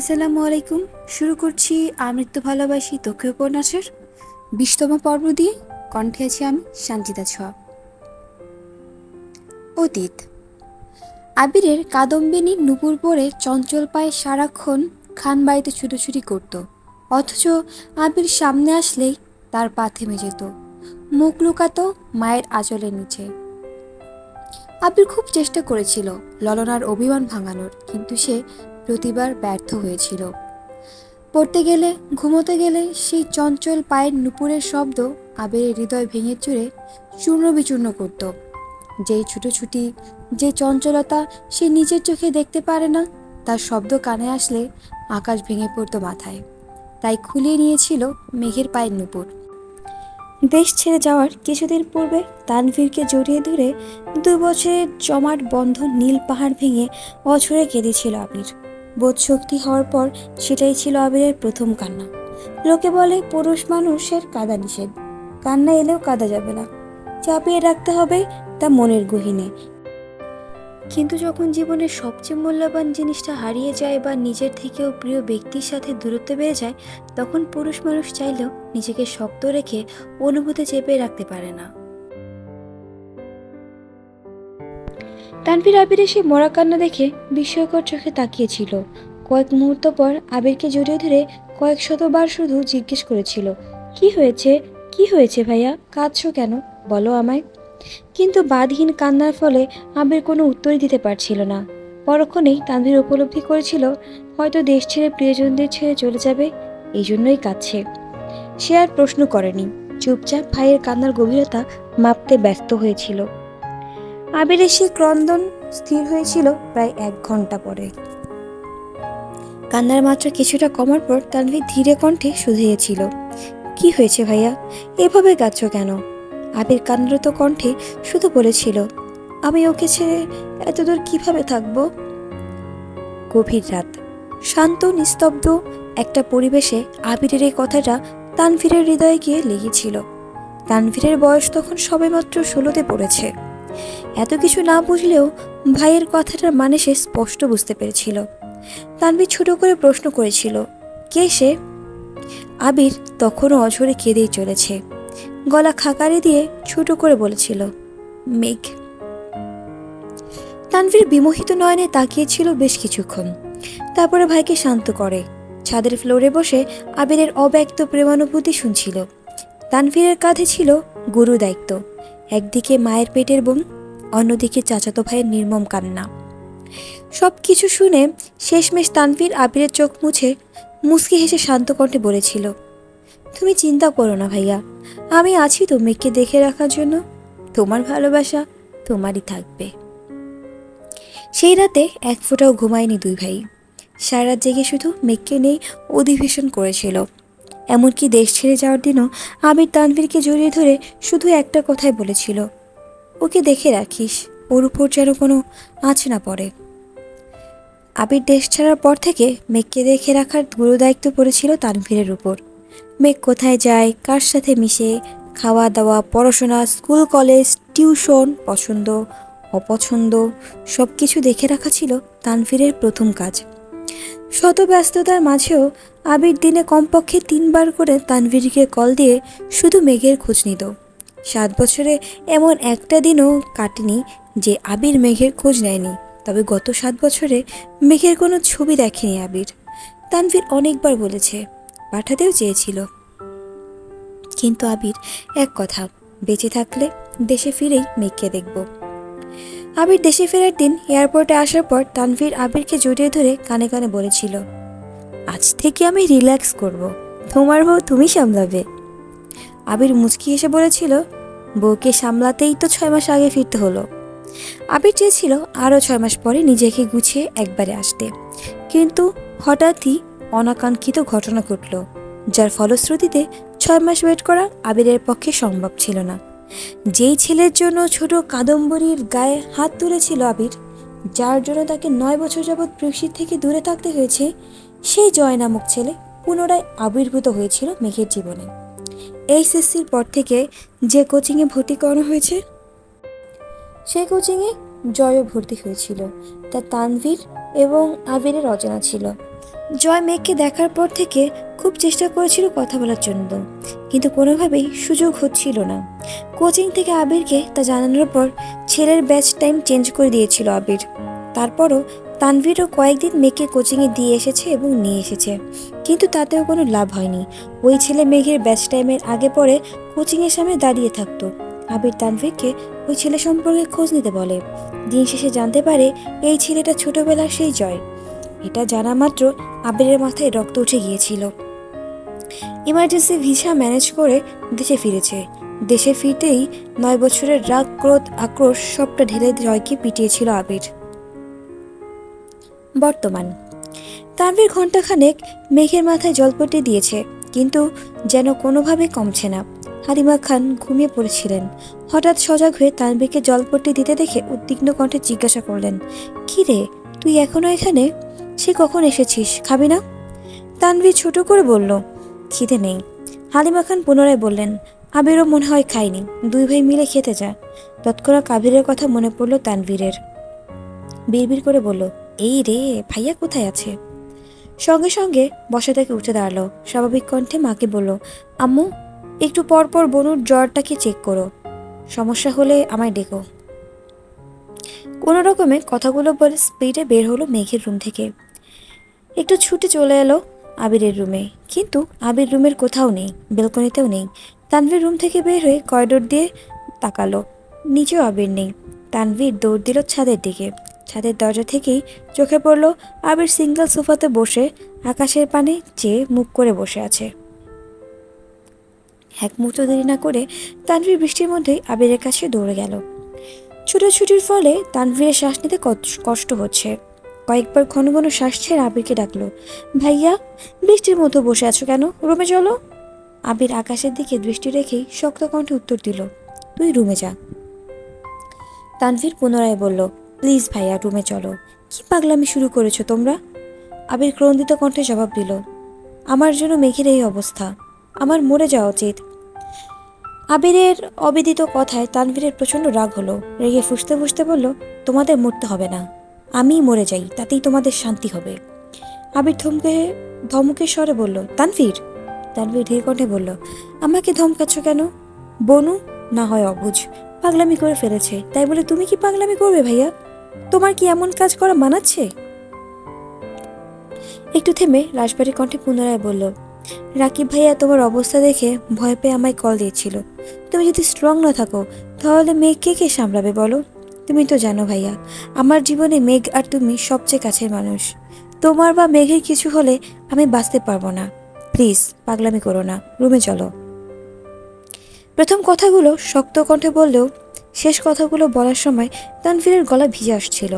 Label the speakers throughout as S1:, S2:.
S1: আসসালামু আলাইকুম। শুরু করছি আমৃত্য ভালোবাসি তোকে উপন্যাসের বিশতম পর্ব দিয়ে। কণ্ঠে আছি আমি শান্তিতা ছোয়া। অতীত। আবিরের কাদম্বিনী নুপুর পরে চঞ্চল পায়ে সারাক্ষণ খান বাড়িতে ছুটোছুটি করত। অথচ আবির সামনে আসলেই তার পা থেমে যেত। মুখ লুকাত মায়ের আঁচলের নিচে। আবির খুব চেষ্টা করেছিল ললনার অভিমান ভাঙানোর, কিন্তু সে প্রতিবার ব্যর্থ হয়েছিল। পড়তে গেলে, ঘুমোতে গেলে সেই চঞ্চল পায়ের নুপুরের শব্দ আবিরের হৃদয় ভেঙে চুরে চূর্ণ বিচূর্ণ করত। যেই ছুটোছুটি যে চঞ্চলতা সে নিজের চোখে দেখতে পারে না, তার শব্দ কানে আসলে আকাশ ভেঙে পড়তো মাথায়। তাই খুলিয়ে নিয়েছিল মেঘের পায়ের নুপুর। দেশ ছেড়ে যাওয়ার কিছুদিন পূর্বে তানভীরকে জড়িয়ে ধরে দু বছরের জমাট বন্ধ নীল পাহাড় ভেঙে অঝরে কেঁদেছিল আবির বোধ শক্তি হওয়ার পর সেটাই ছিল আবিরের প্রথম কান্না। লোকে বলে, পুরুষ মানুষের কাদা নিষেধ। কান্না এলেও কাদা যাবে না। চাপিয়ে রাখতে হবে তা মনের গহিনে। কিন্তু যখন জীবনের সবচেয়ে মূল্যবান জিনিসটা হারিয়ে যায় বা নিজের থেকেও প্রিয় ব্যক্তির সাথে দূরত্ব বেড়ে যায়, তখন পুরুষ মানুষ চাইলেও নিজেকে শক্ত রেখে অনুভূতি চেপে রাখতে পারে না। তানভীর আবির এসে মরা কান্না দেখে বিস্ময়কর চোখে তাকিয়েছিল। কয়েক মুহূর্ত পর আবিরকে জড়িয়ে ধরে কয়েক শতবার শুধু জিজ্ঞেস করেছিল, কি হয়েছে? কি হয়েছে ভাইয়া? কাঁদছো কেন? বলো আমায়। কিন্তু বাদহীন কান্নার ফলে আবির কোনো উত্তরই দিতে পারছিল না। পরক্ষণেই তানভীর উপলব্ধি করেছিল, হয়তো দেশ ছেড়ে প্রিয়জনদের ছেড়ে চলে যাবে এই জন্যই কাঁদছে। সে আর প্রশ্ন করেনি। চুপচাপ ভাইয়ের কান্নার গভীরতা মাপতে ব্যস্ত হয়েছিল। আবিরের সে ক্রন্দন স্থির হয়েছিল প্রায় এক ঘণ্টা পরে। কান্নার মাত্রা কিছুটা কমার পর তানভীর ধীরে কণ্ঠে শুধিয়েছিল, কি হয়েছে ভাইয়া? এভাবে কাঁদছ কেন? আবির কান্নারত কণ্ঠে শুধু বলেছিল, আমি ওকে ছেড়ে এতদূর কীভাবে থাকব? গভীর রাত। শান্ত, নিস্তব্ধ একটা পরিবেশে আবিরের এই কথাটা তানভীরের হৃদয়ে গিয়ে লেগেছিল। তানভীরের বয়স তখন সবেমাত্র ষোলোতে পড়েছে। এত কিছু না বুঝলেও ভাইয়ের কথাটার মানে সে স্পষ্ট বুঝতে পেরেছিল। তানভীর ছোট করে প্রশ্ন করেছিল, কে সে? আবির তখনও অঝরে কেঁদেই চলেছে। গলা খাকারে দিয়ে ছোট করে বলেছিল, মেঘ। তানভীর বিমোহিত নয়নে তাকিয়েছিল বেশ কিছুক্ষণ। তারপরে ভাইকে শান্ত করে। ছাদের ফ্লোরে বসে আবিরের অব্যক্ত প্রেমানুভূতি শুনছিল। তানভীরের কাঁধে ছিল গুরু দায়িত্ব একদিকে মায়ের পেটের বোম অন্যদিকে চাচাতো ভাইয়ের নির্মম কান্না। সব কিছু শুনে শেষমেশ তানভীর আবিরের চোখ মুছে মুচকি হেসে শান্ত কণ্ঠে বলেছিল, তুমি চিন্তা করো না ভাইয়া, আমি আছি তো মেয়েকে দেখে রাখার জন্য। তোমার ভালোবাসা তোমারই থাকবে। সেই রাতে এক ফোঁটাও ঘুমায়নি দুই ভাই। সারা রাত জেগে শুধু মেঘকে নেই অধিবেশন করেছিল। এমনকি দেশ ছেড়ে যাওয়ার দিনও আবির তানভীরকে জড়িয়ে ধরে শুধু একটা কথাই বলেছিল, ওকে দেখে রাখিস, ওর উপর যেন কোনো আঁচ না পড়ে। আবির দেশ ছাড়ার পর থেকে মেঘকে দেখে রাখার গুরু দায়িত্ব পড়েছিল তানভীরের উপর। মেঘ কোথায় যায়, কার সাথে মিশে, খাওয়া দাওয়া, পড়াশোনা, স্কুল, কলেজ, টিউশন, পছন্দ, অপছন্দ সব কিছু দেখে রাখা ছিল তানভীরের প্রথম কাজ। শত ব্যস্ততার মাঝেও আবির দিনে কমপক্ষে তিনবার করে তানভীরকে কল দিয়ে শুধু মেঘের খোঁজ নিত। সাত বছরে এমন একটা দিনও কাটেনি যে আবির মেঘের খোঁজ নেয়নি। তবে গত সাত বছরে মেঘের কোনো ছবি দেখেনি আবির। তানভীর অনেকবার বলেছে, পাঠাতেও চেয়েছিল। কিন্তু আবির এক কথা, বেঁচে থাকলে দেশে ফিরেই মেঘকে দেখব। আবির দেশে ফেরার দিন এয়ারপোর্টে আসার পর তানভীর আবিরকে জড়িয়ে ধরে কানে কানে বলেছিল, আজ থেকে আমি রিল্যাক্স করব। তোমার বউ তুমি সামলাবে। আবির মুচকি এসে বলেছিল, বউকে সামলাতেই তো ছয় মাস আগে ফিরতে হলো। আবির চেয়েছিল আরও ছয় মাস পরে নিজেকে গুছিয়ে একবারে আসতে। কিন্তু হঠাৎই অনাকাঙ্ক্ষিত ঘটনা ঘটল, যার ফলশ্রুতিতে ছয় মাস ওয়েট করা আবিরের পক্ষে সম্ভব ছিল না। যেই ছেলের জন্য ছোট কাদম্বরীর গায়ে হাত তুলেছিল আবির, যার জন্য তাকে নয় বছর যাবৎ প্রেয়সীর থেকে দূরে থাকতে হয়েছে, সেই জয় নামক ছেলে পুনরায় আবির্ভূত হয়েছিল মেঘের জীবনে। এইচএসসির পর থেকে যে কোচিংয়ে ভর্তি করানো হয়েছে, সেই কোচিংয়ে জয়ও ভর্তি হয়েছিল। তা তানভীর এবং আবিরের অজানা ছিল। জয় মেঘকে দেখার পর থেকে খুব চেষ্টা করেছিল কথা বলার জন্য, কিন্তু কোনোভাবেই সুযোগ হচ্ছিল না। কোচিং থেকে আবিরকে তা জানানোর পর ছেলের ব্যাচ টাইম চেঞ্জ করে দিয়েছিল আবির। তারপরও তানভীরও কয়েকদিন মেঘকে কোচিংয়ে দিয়ে এসেছে এবং নিয়ে এসেছে, কিন্তু তাতেও কোনো লাভ হয়নি। ওই ছেলে মেঘের ব্যাচ টাইমের আগে পরে কোচিংয়ের সামনে দাঁড়িয়ে থাকতো। আবির তানভীরকে ওই ছেলে সম্পর্কে খোঁজ নিতে বলে। দিন শেষে জানতে পারে এই ছেলেটা ছোটবেলার সেই জয়। এটা জানা মাত্র আবিরের মাথায় রক্ত উঠে গিয়েছিল। ইমার্জেন্সি ভিসা ম্যানেজ করে দেশে ফিরেছে। দেশে ফিরতেই নয় বছরের রাগ, ক্রোধ, আক্রোশ সবটা ঢেলে জয়কে পিটিয়েছিল আবির। বর্তমান। তানভীর ঘন্টাখানেক মেঘের মাথায় জলপট্টি দিয়েছে, কিন্তু যেন কোনোভাবে কমছে না। হালিমা খান ঘুমিয়ে পড়েছিলেন। হঠাৎ সজাগ হয়ে তানভীরকে জলপট্টি দিতে দেখে উদ্বিগ্ন কণ্ঠে জিজ্ঞাসা করলেন, কি রে, তুই এখনও এখানে? সে কখন এসেছিস, খাবি না? তানভীর ছোট করে বলল, খিদে নেই। হালিমা খান পুনরায় বললেন, আবিরও মনে হয় খায়নি, দুই ভাই মিলে খেতে যা। তৎক্ষণাৎ কাবিরের কথা মনে পড়ল তানভীরের। বিড়বিড় করে বলল, এই রে, ভাইয়া কোথায় আছে? সঙ্গে সঙ্গে বসা থেকে উঠে দাঁড়াল। স্বাভাবিক কণ্ঠে মাকে বলল, আম্মু, একটু পরপর পর বনুর জ্বরটাকে চেক করো? সমস্যা হলে আমায় ডেকো। কোনো রকমে কথাগুলো বলে স্পিডে বের হলো মেঘের রুম থেকে। একটু ছুটে চলে এলো আবিরের রুমে। কিন্তু আবির রুমের কোথাও নেই বেলকনিতেও নেই। তানভীর রুম থেকে বের হয়ে করিডোর দিয়ে তাকালো। নিচেও আবির নেই। তানভীর দৌড় দিল ছাদের দিকে। ছাদের দরজা থেকেই চোখে পড়ল আবির সিঙ্গেল সোফাতে বসে আকাশের পানে চেয়ে মুখ করে বসে আছে। এক মুহূর্ত দেরি না করে তানভীর বৃষ্টির মধ্যেই আবিরের কাছে দৌড়ে গেল। ছুটোছুটির ফলে তানভীরের শ্বাস নিতে কষ্ট হচ্ছে। কয়েকবার ঘন ঘন শ্বাস ছেড়ে আবিরকে ডাকলো, ভাইয়া, বৃষ্টির মতো বসে আছো কেন? রুমে চলো। আবির আকাশের দিকে দৃষ্টি রেখেই শক্ত কণ্ঠে উত্তর দিল, তুই রুমে যা। তানভীর পুনরায় বলল, প্লিজ ভাইয়া, রুমে চলো। কি পাগলামি শুরু করেছ তোমরা? আবির ক্রন্দিত কণ্ঠে জবাব দিল, আমার জন্য মেঘের এই অবস্থা। আমার মরে যাওয়া উচিত। আবিরের অবিদিত কথায় তানভীরের প্রচণ্ড রাগ হলো, রেগে ফুসতে ফুসতে বলল, তোমাদের মরতে হবে না। আমিই মরে যাই, তাতেই তোমাদের শান্তি হবে। আবির থমকে ধমকের স্বরে বলল, তানভীর? তানভীর ধীর কণ্ঠে বলল, আমাকে ধমকাচ্ছ কেন? বনু, না হয় অবুঝ পাগলামি করে ফেলেছে। তাই বলে তুমি কি পাগলামি করবে ভাইয়া? তোমার কি এমন কাজ করা মানাচ্ছে? একটু থেমে রাজবাড়ির কণ্ঠে পুনরায় বলল, রাকিব ভাইয়া, তোমার অবস্থা দেখে ভয় পেয়ে আমায় কল দিয়েছিল। তুমি যদি স্ট্রং না থাকো, তাহলে মেয়ে কে কে সামলাবে বলো? তুমি তো জানো ভাইয়া, আমার জীবনে মেঘ আর তুমি সবচেয়ে কাছের মানুষ। তোমার বা মেঘের কিছু হলে আমি বাঁচতে পারব না। প্লিজ, পাগলামি করো না, রুমে চলো। প্রথম কথাগুলো শক্ত কণ্ঠে বললেও শেষ কথাগুলো বলার সময় তানভীরের গলা ভিজে আসছিল।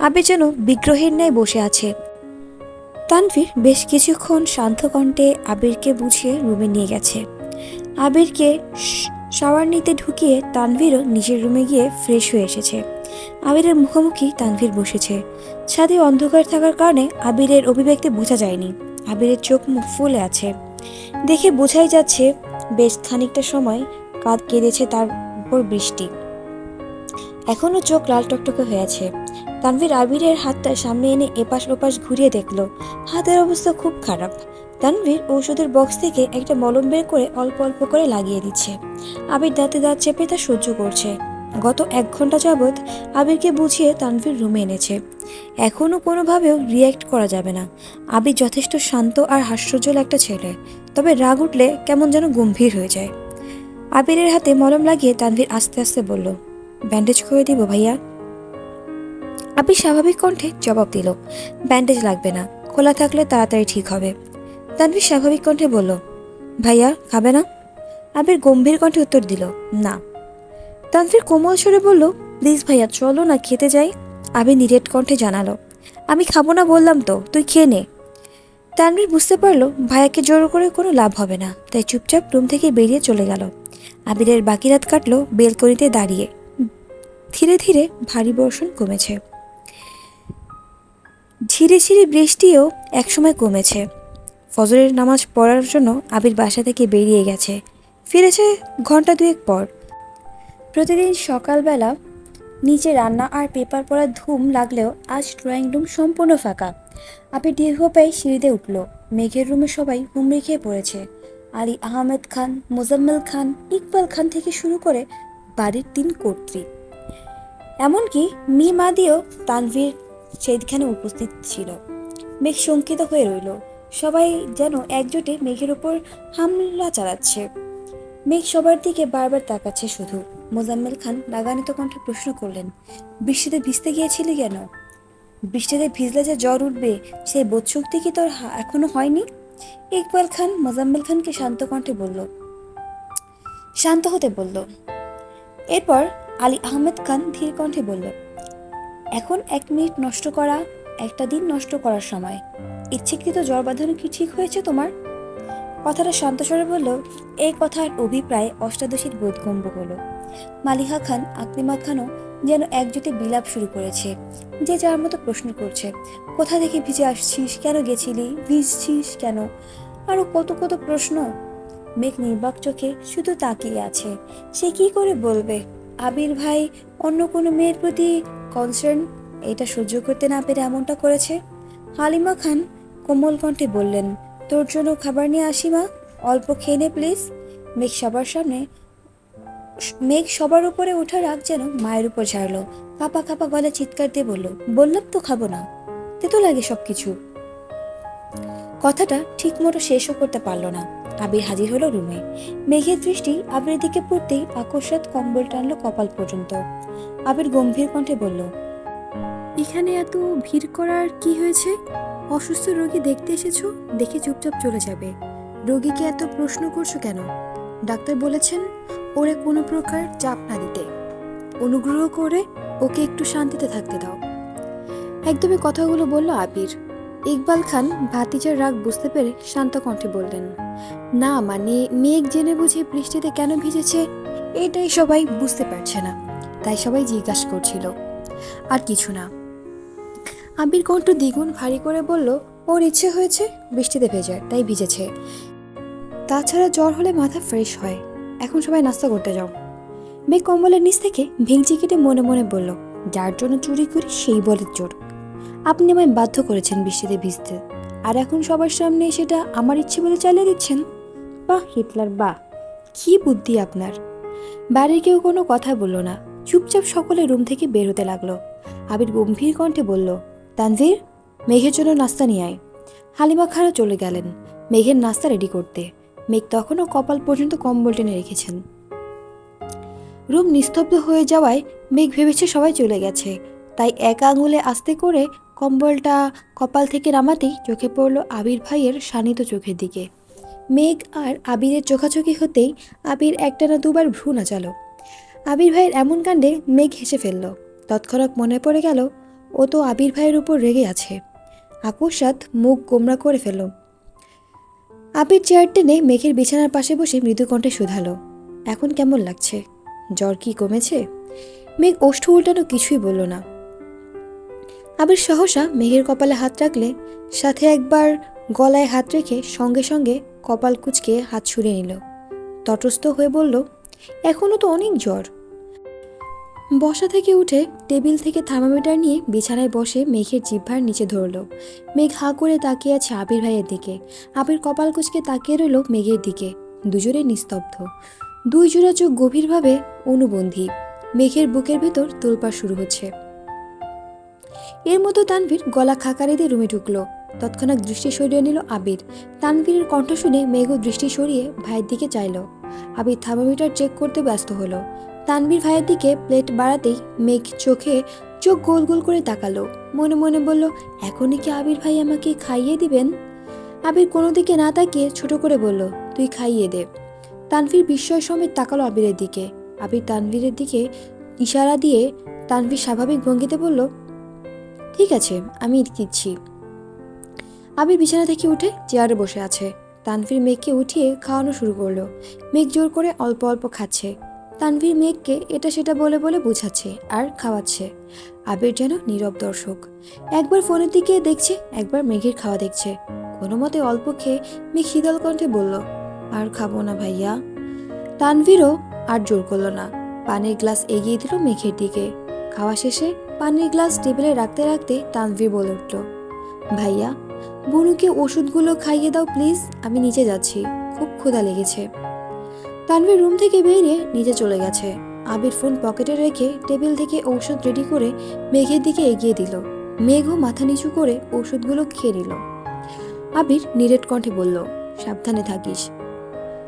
S1: আবির যেন বিগ্রহের ন্যায় বসে আছে। তানভীর বেশ কিছুক্ষণ শান্ত কণ্ঠে আবিরকে বুঝিয়ে রুমে নিয়ে গেছে। আবিরকে শাওয়ার নিতে ঢুকিয়ে তানভীরও নিজের রুমে গিয়ে ফ্রেশ হয়ে এসেছে। আবিরের মুখোমুখি তানভীর বসেছে। ছাদে অন্ধকার থাকার কারণে আবিরের অভিব্যক্তি বোঝা যায়নি। আবিরের চোখ মুখ ফুলে আছে। দেখে বোঝাই যাচ্ছে, বেশ খানিকটা সময় কাঁদ কেঁদেছে তার উপর বৃষ্টি। এখনও চোখ লাল টকটকে হয়ে আছে। তানভীর আবিরের হাতটা সামনে এনে এপাশ ওপাশ ঘুরিয়ে দেখল। হাতের অবস্থা খুব খারাপ। তানভীর ঔষধের বক্স থেকে একটা মলম বের করে অল্প অল্প করে লাগিয়ে দিচ্ছে। আবির দাঁতে দাঁত চেপে তা সহ্য করছে। গত এক ঘণ্টা যাবৎ আবিরকে বুঝিয়ে তানভীর রুমে এনেছে। এখনও কোনোভাবেও রিয়্যাক্ট করা যাবে না। আবির যথেষ্ট শান্ত আর হাস্যজ্জ্বল একটা ছেলে। তবে রাগ উঠলে কেমন যেন গম্ভীর হয়ে যায়। আবিরের হাতে মলম লাগিয়ে তানভীর আস্তে আস্তে বলল, ব্যান্ডেজ করে দিব ভাইয়া। আবির স্বাভাবিক কণ্ঠে জবাব দিল, ব্যান্ডেজ লাগবে না। খোলা থাকলে তাড়াতাড়ি ঠিক হবে। তানভীর স্বাভাবিক কণ্ঠে বলল, ভাইয়া, খাবে না? আবির গম্ভীর কণ্ঠে উত্তর দিল, না। তানভীর কোমল স্বরে বলল, প্লিজ ভাইয়া, চলো না, খেতে যাই। আবির নিরেট কণ্ঠে জানালো, আমি খাব না বললাম তো, তুই খেয়ে নে। তানভীর বুঝতে পারল, ভাইয়াকে জোর করে কোনো লাভ হবে না, তাই চুপচাপ রুম থেকে বেরিয়ে চলে গেল। আবিরের বাকি রাত কাটলো বেলকনিতে দাঁড়িয়ে। ধীরে ধীরে ভারী বর্ষণ কমেছে। ঝিরে ঝিরে বৃষ্টিও একসময় কমেছে। ফজরের নামাজ পড়ার জন্য আবির বাসা থেকে বেরিয়ে গেছে। ফিরেছে ঘণ্টা দুয়েক পর। প্রতিদিন সকালবেলা নিচে রান্না আর পেপার পড়ার ধুম লাগলেও আজ ড্রয়িং রুম সম্পূর্ণ ফাঁকা। আবির দীর্ঘ পায়ে সিঁড়িতে উঠল। মেঘের রুমে সবাই হুমড়ি খেয়ে পড়েছে। আলী আহমেদ খান, মোজাম্মেল খান, ইকবাল খান থেকে শুরু করে বাড়ির তিন কর্ত্রী। এমনকি মি মাদিও তানভীর সেখানে উপস্থিত ছিল। মেঘ শঙ্কিত হয়ে রইল। সবাই যেন একজোটে মেঘের উপর হামলা চালাচ্ছে। মেঘ সবার দিকে বারবার তাকাচ্ছে শুধু। মোজাম্মেল খান রাগান্বিত কণ্ঠে প্রশ্ন করলেন, বৃষ্টিতে ভিজতে গিয়েছিলি কেন? বৃষ্টিতে ভিজলে যে জ্বর উঠবে, সেই বোধশক্তি কি তোর এখনও হয়নি? ইকবাল খান মোজাম্মেল খানকে শান্ত কণ্ঠে বলল, শান্ত হতে বলল। এরপর আলী আহমেদ খান ধীর কণ্ঠে বলল, এখন এক মিনিট নষ্ট করা, একটা দিন নষ্ট করার সময়। ইচ্ছেকৃত জ্বর বাঁধানো কি ঠিক হয়েছে তোমার? কথাটা শান্ত স্বরে বলল এই কথার অভিপ্রায় অষ্টাদশীর বোধগম্য হলো। মালিহা খান আকলিমা খানও যেন একজোটে বিলাপ শুরু করেছে। যে যার মতো প্রশ্ন করছে, কোথা থেকে ভিজে আসছিস? কেন গেছিলি? ভিজছিস কেন? আরও কত কত প্রশ্ন। মেঘ নির্বাক চোখে শুধু তাকিয়ে আছে। সে কি করে বলবে? আবির ভাই অন্য কোনো মেয়ের প্রতি কনসার্ন এটা সহ্য করতে না পেরে এমনটা করেছে? হালিমা খান কোমল কণ্ঠে বললেন, তোর জন্য খাবার নিয়ে আসি, মা। অল্প খেয়ে নে, প্লিজ। মেঘ সবার সামনে, মেঘ সবার উপরে ওঠার রাগ যেন মায়ের উপর ঝাড়লো। কাপা কাপা গলা চিৎকার দিয়ে বলল, বললাম তো খাব না। তেতো লাগে সবকিছু। কথাটা ঠিক মতো শেষও করতে পারল না। আবির হাজির হলো রুমে। মেঘের দৃষ্টি আবিরের দিকে পড়তেই আকস্মাত কম্বল টানলো কপাল পর্যন্ত। আবির গম্ভীর কণ্ঠে বলল এখানে এত ভিড় করার কি হয়েছে? অসুস্থ রোগী দেখতে এসেছ? দেখে চুপচাপ চলে যাবে। রোগীকে এত প্রশ্ন করছ কেন? ডাক্তার বলেছেন, ওরে কোনো প্রকার চাপ না দিতে। অনুগ্রহ করে ওকে একটু শান্তিতে থাকতে দাও। একদমই কথাগুলো বলল আবির। ইকবাল খান ভাতিজার রাগ বুঝতে পেরে শান্ত কণ্ঠে বললেন, না মানে মেঘ জেনে বুঝে বৃষ্টিতে কেন ভিজেছে, এটাই সবাই বুঝতে পারছে না। তাই সবাই জিজ্ঞাসা করছিল, আর কিছু না। আবির কণ্ঠ দ্বিগুণ ভারী করে বলল, ওর ইচ্ছে হয়েছে বৃষ্টিতে ভেজার তাই ভিজেছে। তাছাড়া জ্বর হলে মাথা ফ্রেশ হয়। এখন সবাই নাস্তা করতে যাও। মেঘ কম্বলের নিচ থেকে ভেঙচি কেটে মনে মনে বলল, যার জন্য চুরি করি, সেই বলের চোর। আপনি আমায় বাধ্য করেছেন বৃষ্টিতে ভিজতে। আর এখন সবার সামনে সেটা আমার ইচ্ছে বলে চালিয়ে দিচ্ছেন? বাহ, হিটলার, বাহ। কি বুদ্ধি আপনার। বাড়ির কেউ কোনো কথা বলল না। চুপচাপ সকলে রুম থেকে বের হতে লাগল। আবির গম্ভীর কণ্ঠে বলল তানভীর, মেঘের জন্য নাস্তা নিয়ে আয়। হালিমা খারা চলে গেলেন, মেঘের নাস্তা রেডি করতে। মেঘ তখনও কপাল পর্যন্ত কম্বল টেনে রেখেছেন। রুম নিস্তব্ধ হয়ে যাওয়ায় মেঘ ভেবেছে সবাই চলে গেছে। তাই এক আঙুলে আস্তে করে কম্বলটা কপাল থেকে নামাতেই চোখে পড়ল আবির ভাইয়ের শানিত চোখের দিকে। মেঘ আর আবিরের চোখাচোখি হতেই আবির একটানা দুবার ভ্রু নাচালো। আবির ভাইয়ের এমন কাণ্ডে মেঘ হেসে ফেলল। তৎক্ষণাৎ মনে পড়ে গেল ও তো আবির ভাইয়ের উপর রেগে আছে। আকস্মাত মুখ গোমরা করে ফেলল। আবির চেয়ার টেনে মেঘের বিছানার পাশে বসে মৃদুকণ্ঠে শুধালো। এখন কেমন লাগছে? জ্বর কি কমেছে? মেঘ ওষ্ঠ উল্টানো কিছুই বলল না। আবির সহসা মেঘের কপালে হাত রাখলে সাথে একবার গলায় হাত রেখে সঙ্গে সঙ্গে কপাল কুচকে হাত ছুঁড়ে নিল। তটস্থ হয়ে বলল এখনও তো অনেক জ্বর। বসা থেকে উঠে টেবিল থেকে থার্মোমিটার নিয়ে বিছানায় বসে মেঘের জিহ্বার নিচে ধরল। মেঘ হা করে তাকিয়ে আছে আবির ভাইয়ের দিকে। আবির কপাল কুচকে তাকিয়ে রইল মেঘের দিকে। দুজনে নিস্তব্ধ। দুই জোড়া চোখ গভীরভাবে অনুবন্ধী। মেঘের বুকের ভেতর তোলপাড় শুরু হচ্ছে। এর মতো তানভীর গলা খাকারি দিয়ে রুমে ঢুকলো। তৎক্ষণাৎ দৃষ্টি সরিয়ে নিল আবির। তানভীরের কণ্ঠ শুনে মেঘ দৃষ্টি সরিয়ে ভাইয়ের দিকে চাইল। আবির থার্মোমিটার চেক করতে ব্যস্ত হলো। তানভীর ভাইয়ের দিকে প্লেট বাড়াতেই মেঘ চোখে চোখ গোল গোল করে তাকালো। মনে মনে বলল, এখনই কি আবির ভাই আমাকে খাইয়ে দিবেন? আবির কোনো দিকে না তাকিয়ে ছোট করে বলল, তুই খাইয়ে দে। তানভীর বিস্ময় সমেত তাকালো আবিরের দিকে। আবির তানভীরের দিকে ইশারা দিয়ে তানভীর স্বাভাবিক ভঙ্গিতে বলল, ঠিক আছে, আমি দিচ্ছি। আবির বিছানা থেকে উঠে চেয়ারে বসে আছে। তানভীর মেঘকে উঠিয়ে খাওয়ানো শুরু করল। মেঘ জোর করে অল্প অল্প খাচ্ছে। তানভীর মেঘকে এটা সেটা বলে বলে বোঝাচ্ছে আর খাওয়াচ্ছে। আবির যেন নীরব দর্শক। একবার ফোনের দিকে দেখছে, একবার মেঘের খাওয়া দেখছে। কোনো মতে অল্প খেয়ে মেঘ শীতল কণ্ঠে বলল, আর খাব না ভাইয়া। তানভীরও আর জোর করল না। পানির গ্লাস এগিয়ে দিল মেঘের দিকে। খাওয়া শেষে পানির গ্লাস টেবিলে রাখতে রাখতে তানভীর বলে উঠল, ভাইয়া, বনুকে ওষুধগুলো খাইয়ে দাও প্লিজ, আমি নিচে যাচ্ছি। খুব ক্ষুধা লেগেছে। তানভীর রুম থেকে বেরিয়ে নিজে চলে গেছে। আবির ফোন পকেটে রেখে টেবিল থেকে ঔষধ রেডি করে মেঘের দিকে এগিয়ে দিল। মেঘও মাথা নিচু করে ওষুধগুলো খেয়ে নিল। আবির নিরেট কণ্ঠে বলল, সাবধানে থাকিস।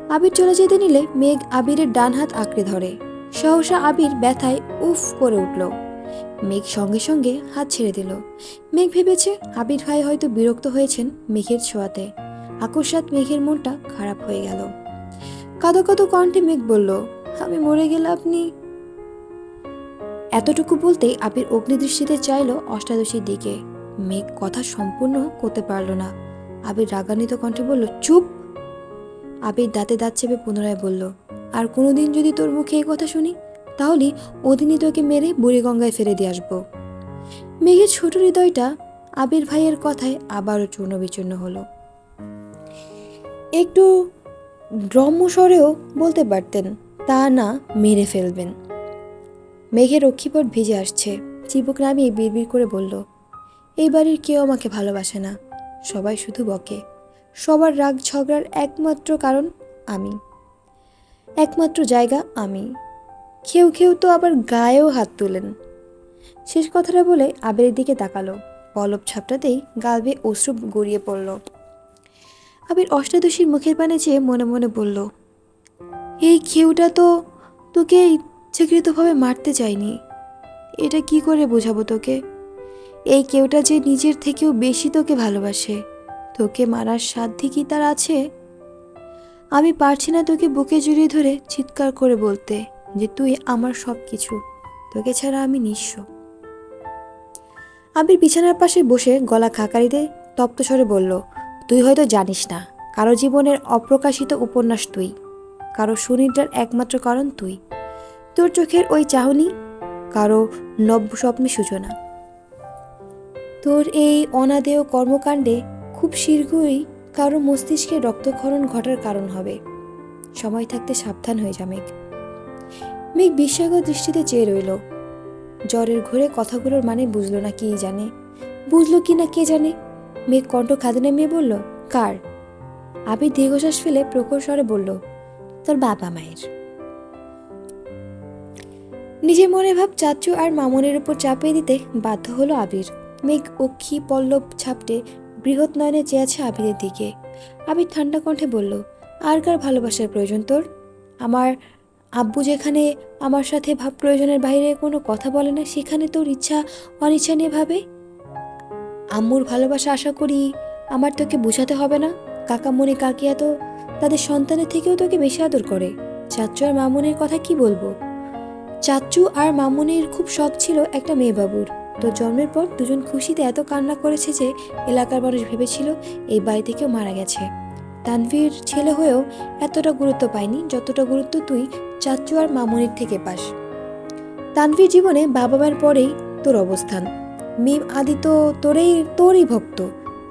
S1: আবির চলে যেতে নিলে মেঘ আবিরের ডান হাত আঁকড়ে ধরে। সহসা আবির ব্যথায় উফ করে উঠল। মেঘ সঙ্গে সঙ্গে হাত ছেড়ে দিল। মেঘ ভেবেছে আবির ভাই হয়তো বিরক্ত হয়েছেন মেঘের ছোঁয়াতে। আকস্মাত মেঘের মনটা খারাপ হয়ে গেল। কাদো কাদো কণ্ঠে মেঘ বলল, আমি মরে গেলে আপনি? এতটুকু বলতেই আবির অগ্নিদৃষ্টিতে চাইল অষ্টাদশীর দিকে। মেঘ কথা সম্পূর্ণ করতে পারল না। আবির রাগান্বিত কণ্ঠে বলল, চুপ! আবির দাঁতে দাঁত চেপে পুনরায় বলল, আর কোনোদিন যদি তোর মুখে এই কথা শুনি, তাহলে ওদিনই তোকে মেরে বুড়িগঙ্গায় ফেলে দিয়ে আসব। মেঘের ছোট হৃদয়টা আবির ভাইয়ের কথায় আবারও চূর্ণ বিচূর্ণ হলো। একটু ব্রহ্মস্বরেও বলতে পারতেন, তা না, মেরে ফেলবেন। মেঘের রক্ষীপট ভিজে আসছে। চিবুক নামিয়ে বিড়বিড় করে বলল, এই বাড়ির কেউ আমাকে ভালোবাসে না। সবাই শুধু বকে। সবার রাগ ঝগড়ার একমাত্র কারণ আমি। একমাত্র জায়গা আমি। কেউ কেউ তো আবার গায়েও হাত তুলেন। শেষ কথাটা বলে আবিরের দিকে তাকালো। পলব ছাপটাতেই গাল বেয়ে অশ্রু গড়িয়ে পড়ল। আবির অষ্টাদশীর মুখের পানে চেয়ে মনে মনে বলল, এই কেউটা তো তোকে ইচ্ছাকৃতভাবে মারতে চায়নি। এটা কি করে বোঝাবো তোকে? এই কেউটা যে নিজের থেকেও বেশি তোকে ভালোবাসে, তোকে মারার সাধ্য কি তার আছে? আমি পারছি না তোকে বুকে জড়িয়ে ধরে চিৎকার করে বলতে যে তুই আমার সব কিছু তোকে ছাড়া আমি নিঃস্ব। আবির বিছানার পাশে বসে গলা খাকারিতে তপ্ত স্বরে বলল তুই হয়তো জানিস না, কারও জীবনের অপ্রকাশিত উপন্যাস তুই, কারও সুনিদ্রার একমাত্র কারণ তুই। তোর চোখের ওই চাহনি, কারও নব্য স্বপ্নের সূচনা। তোর এই অনাদেয় কর্মকাণ্ডে খুব শীঘ্রই কারও মস্তিষ্কে রক্তক্ষরণ ঘটার কারণ হবে। সময় থাকতে সাবধান হয়ে যা, মেঘ। মেঘ বিস্ময়কর দৃষ্টিতে চেয়ে রইল। জ্বরের ঘোরে কথাগুলোর মানে বুঝলো না কি জানে, বুঝলো কি না কে জানে। মেঘ কণ্ঠ খাদে নামিয়ে বলল, কার? আবির দীর্ঘশ্বাস ফেলে প্রখর স্বরে বলল, তোর বাবা মায়ের। নিজের মনে ভাব চাচু আর মামনের উপর চাপিয়ে দিতে বাধ্য হলো আবির। মেঘ অক্ষি পল্লব ছাপটে বৃহৎ নয়নে চেয়ে আছে আবিরের দিকে। আবির ঠান্ডা কণ্ঠে বলল, আর কার ভালোবাসার প্রয়োজন তোর? আমার আব্বু যেখানে আমার সাথে ভাব প্রয়োজনের বাইরে কোনো কথা বলে না, সেখানে তোর ইচ্ছা অনিচ্ছা নিয়ে ভাবে? আম্মুর ভালোবাসা আশা করি আমার তোকে বোঝাতে হবে না। কাকামণি কাকিয়া তো তাদের সন্তানের থেকেও তোকে বেশি আদর করে। চাচ্চু আর মামুনের কথা কি বলব? চাচ্চু আর মামুনির খুব শখ ছিল একটা মেয়ে বাবুর। তো জন্মের পর দুজন খুশিতে এত কান্না করেছে যে এলাকার মানুষ ভেবেছিল এই বাড়ি থেকেও মারা গেছে। তানভীর ছেলে হয়েও এতটা গুরুত্ব পায়নি যতটা গুরুত্ব তুই চাচ্চু আর মামুনির থেকে পাস। তানভীর জীবনে বাবা মার পরেই তোর অবস্থান। মিম আদি তো তোরেই, তোরই ভক্ত।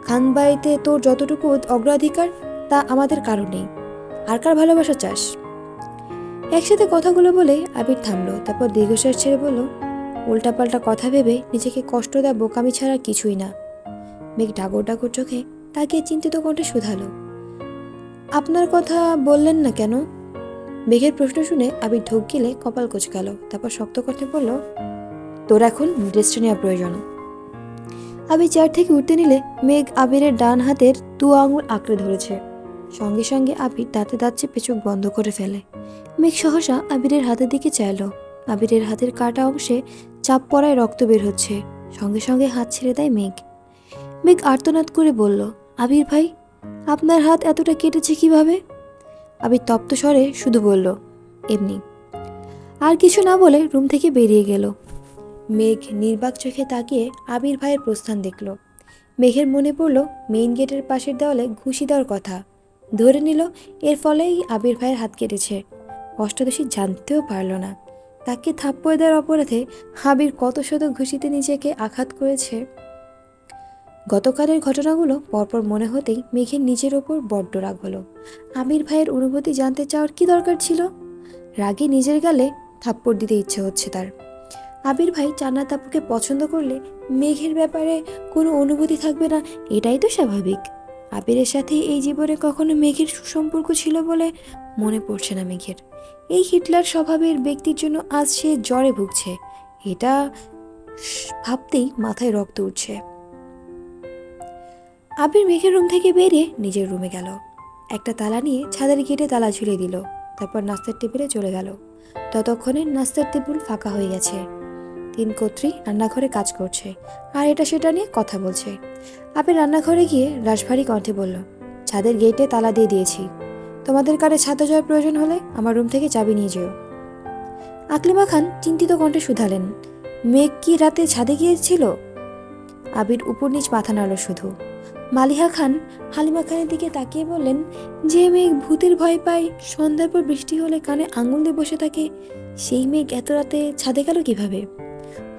S1: খানবাড়িতে তোর যতটুকু অগ্রাধিকার, তা আমাদের কারণেই আর কার ভালোবাসা চাস? একসাথে কথাগুলো বলে আবির থামলো, তারপর দীর্ঘশ্বাস ছেড়ে বলল, উল্টাপাল্টা কথা ভেবে নিজেকে কষ্ট দেয় বোকামি ছাড়া কিছুই না। মেঘ ডাগর ডাগর চোখে তাকে চিন্তিত কণ্ঠে শুধালো, আপনার কথা বললেন না কেন? মেঘের প্রশ্ন শুনে আবির ঢোক গেলে কপাল কোচকাল, তারপর শক্ত কণ্ঠে বলল তোর এখন রেস্ট নেওয়া প্রয়োজন। আবির চেয়ার থেকে উঠতে নিলে মেঘ আবিরের ডান হাতের দু আঙুল আঁকড়ে ধরেছে। সঙ্গে সঙ্গে আবির দাঁতে দাঁত চেপে বন্ধ করে ফেলে। মেঘ সহসা আবিরের হাতের দিকে চাইল। আবিরের হাতের কাটা অংশে চাপ পড়ায় রক্ত বের হচ্ছে। সঙ্গে সঙ্গে হাত ছেড়ে দেয় মেঘ। মেঘ আর্তনাদ করে বলল, আবির ভাই, আপনার হাত এতটা কেটেছে কীভাবে? আবির তপ্ত স্বরে শুধু বলল, এমনি। আর কিছু না বলে রুম থেকে বেরিয়ে গেল। মেঘ নির্বাক চোখে তাকিয়ে আবির ভাইয়ের প্রস্থান দেখল। মেঘের মনে পড়ল, মেইন গেটের পাশের দেওয়ালে ঘুষি দেওয়ার কথা। ধরে নিল, এর ফলেই আবির ভাইয়ের হাত কেটেছে। অষ্টাদশী জানতেও পারল না। তাকে থাপ্পড় দেওয়ার অপরাধে হাবির কত শত ঘুষিতে নিজেকে আঘাত করেছে। গতকালের ঘটনাগুলো পরপর মনে হতেই মেঘের নিজের ওপর বড্ড রাগ হলো। আমির ভাইয়ের অনুভূতি জানতে চাওয়ার কি দরকার ছিল? রাগে নিজের গালে থাপ্পড় দিতে ইচ্ছে হচ্ছে তার। আবির ভাই জান্নাত আপুকে পছন্দ করলে মেঘের ব্যাপারে কোনো অনুভূতি থাকবে না, এটাই তো স্বাভাবিক। আবিরের সাথে এই জীবনে কখনো মেঘের সুসম্পর্ক ছিল বলে মনে পড়ছে না মেঘের। এই হিটলার স্বভাবের ব্যক্তির জন্য আজ সে জ্বরে ভুগছে, এটা ভাবতেই মাথায় রক্ত উঠছে। আবির মেঘের রুম থেকে বেরিয়ে নিজের রুমে গেল। একটা তালা নিয়ে ছাদের গেটে তালা ঝুলিয়ে দিল, তারপর নাস্তার টেবিলে চলে গেল। ততক্ষণে নাস্তার টেবিল ফাঁকা হয়ে গেছে। তিন কর্ত্রী রান্নাঘরে কাজ করছে। আর এটা সেটা নিয়ে কথা বলছে। আবির রান্নাঘরে গিয়ে রাশভারী কণ্ঠে বলল, ছাদের গেটে তালা দিয়ে দিয়েছি। তোমাদের কারে ছাদে যাওয়ার প্রয়োজন হলে আমার রুম থেকে চাবি নিয়ে যেও। আকলিমা খান চিন্তিত কণ্ঠে শুধালেন, মেঘ কি রাতে ছাদে গিয়েছিল? আবির উপর নিচ মাথা নাড়ল শুধু। মালিহা খান হালিমা খানের দিকে তাকিয়ে বললেন, যে মেঘ ভূতের ভয় পায়, সন্ধ্যার পর বৃষ্টি হলে কানে আঙুল দিয়ে বসে থাকে, সেই মেঘ এত রাতে ছাদে গেল কীভাবে?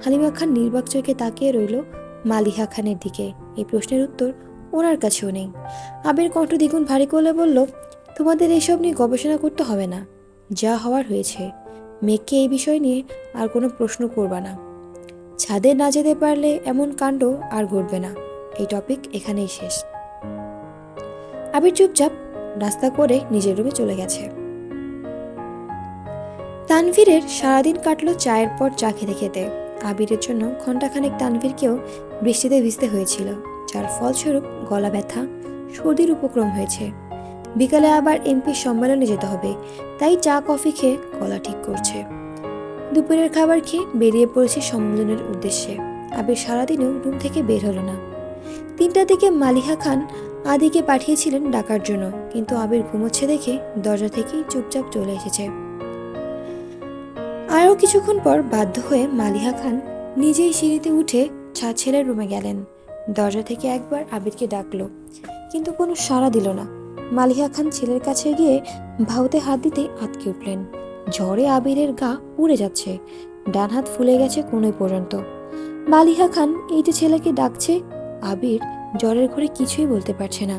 S1: হালিমা খান নির্বাক চোখে তাকিয়ে রইল মালিহা খানের দিকে। এই প্রশ্নের উত্তর ওনার কাছেও নেই। আবির কণ্ঠ দ্বিগুণ ভারী করলে বলল, তোমাদের এইসব নিয়ে গবেষণা করতে হবে না। যা হওয়ার হয়েছে। মেঘকে এই বিষয় নিয়ে আর কোনো প্রশ্ন করবা না। ছাদে না যেতে পারলে এমন কাণ্ড আর ঘটবে না। এই টপিক এখানেই শেষ আবির চুপচাপ রাস্তা করে নিজের রুমে চলে গেছে। তানভীরের সারাদিন কাটলো চায়ের পর চা খেতে খেতে। আবিরের জন্য ঘণ্টাখানেক তানভীরকেও বৃষ্টিতে ভিজতে হয়েছিল, যার ফলস্বরূপ গলা ব্যথা, সর্দির উপক্রম হয়েছে। বিকালে আবার এমপি সম্মেলনে যেতে হবে, তাই চা, কফি খেয়ে গলা ঠিক করছে। দুপুরের খাবার খেয়ে বেরিয়ে পড়েছে সম্মেলনের উদ্দেশ্যে। আবির সারাদিনেও রুম থেকে বের হলো না। তিনটার দিকে মালিহা খান আদিকে পাঠিয়েছিলেন ডাকার জন্য, কিন্তু আবির ঘুমোচ্ছে দেখে দরজা থেকেই চুপচাপ চলে এসেছে। আরও কিছুক্ষণ পর বাধ্য হয়ে মালিহা খান নিজেই সিঁড়িতে উঠে ছা ছেলের রুমে গেলেন। দরজা থেকে একবার আবিরকে ডাকলো, কিন্তু কোনো সাড়া দিল না। মালিহা খান ছেলের কাছে গিয়ে ভাউতে হাত দিতে আটকে উঠলেন। ঝড়ে আবিরের গা পুড়ে যাচ্ছে, ডান হাত ফুলে গেছে কোনোই পর্যন্ত। মালিহা খান, এই যে ছেলেকে ডাকছে, আবির জ্বরের ঘরে কিছুই বলতে পারছে না।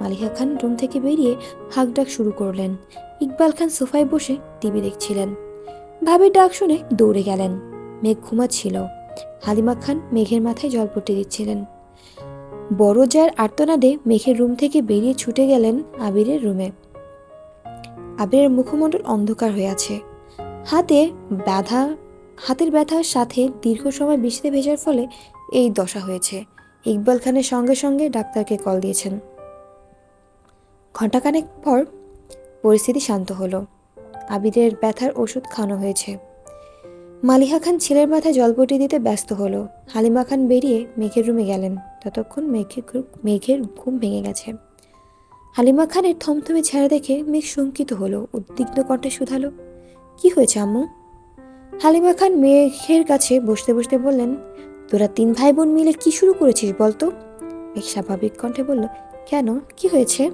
S1: মালিহা খান রুম থেকে বেরিয়ে হাঁক ডাক শুরু করলেন। ইকবাল খান সোফায় বসে টিভি দেখছিলেন। ভাবির ডাক শুনে দৌড়ে গেলেন। মেঘ ঘুমাচ্ছিল। হালিমা খান মেঘের মাথায় জল জলপট্টি দিচ্ছিলেন। বড় যার আর্তনাদে মেঘের রুম থেকে বেরিয়ে ছুটে গেলেন আবিরের রুমে। আবিরের মুখমণ্ডল অন্ধকার হয়ে আছে। হাতে ব্যথা, হাতের ব্যথার সাথে দীর্ঘ সময় বৃষ্টিতে ভেজার ফলে এই দশা হয়েছে। ইকবাল খানের সঙ্গে সঙ্গে ডাক্তারকে কল দিয়েছেন। ঘণ্টাখানেক পর পরিস্থিতি শান্ত হলো। আবিরের ব্যথার ওষুধ খাওয়ানো হয়েছে। মালিহা খান ছেলের মাথায় জলপটি দিতে ব্যস্ত হলো। হালিমা খান বেরিয়ে মেঘের রুমে গেলেন। ততক্ষণ মেঘের মেঘের ঘুম ভেঙে গেছে। হালিমা খানের থমথমে ছেড়ে দেখে মেঘ শঙ্কিত হলো, উদ্বিগ্ন কণ্ঠে শুধালো, কি হয়েছে আম্মু? হালিমা খান মেঘের কাছে বসতে বসতে বললেন, তোরা তিন ভাই বোন মিলে কি শুরু করেছিস বলতো? মেঘ স্বাভাবিক কণ্ঠে বলল, কেন? কি হয়েছে?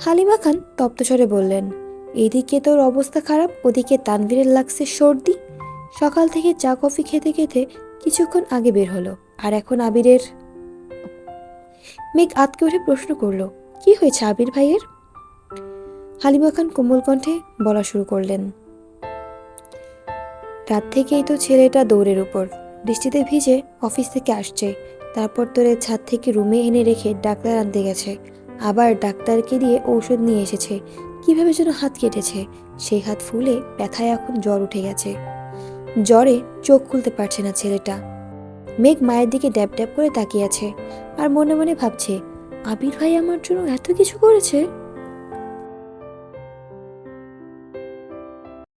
S1: হালিমা খান তপ্তস্বরে বললেন এদিকে তোর অবস্থা খারাপ, ওদিকে তানভীরের লাগছে সর্দি। সকাল থেকে চা, কফি খেতে খেতে কিছুক্ষণ আগে বের হলো, আর এখন আবিরের। মেঘ আতকে উঠে প্রশ্ন করল, কি হয়েছে আবির ভাইয়ের? হালিমা খান কোমল কণ্ঠে বলা শুরু করলেন, রাত থেকেই তো ছেলেটা দৌড়ের উপর। বৃষ্টিতে ভিজে অফিস থেকে আসছে। তারপর তোরে ছাদ থেকে রুমে এনে রেখে ডাক্তার আনতে গেছে। আবার ডাক্তারকে দিয়ে ঔষধ নিয়ে এসেছে। কীভাবে যেন হাত কেটেছে, সেই হাত ফুলে ব্যথায় এখন জ্বর উঠে গেছে। জ্বরে চোখ খুলতে পারছে না ছেলেটা। মেঘ মায়ের দিকে ড্যাব ড্যাব করে তাকিয়ে আছে আর মনে মনে ভাবছে, আবির ভাই আমার জন্য এত কিছু করেছে?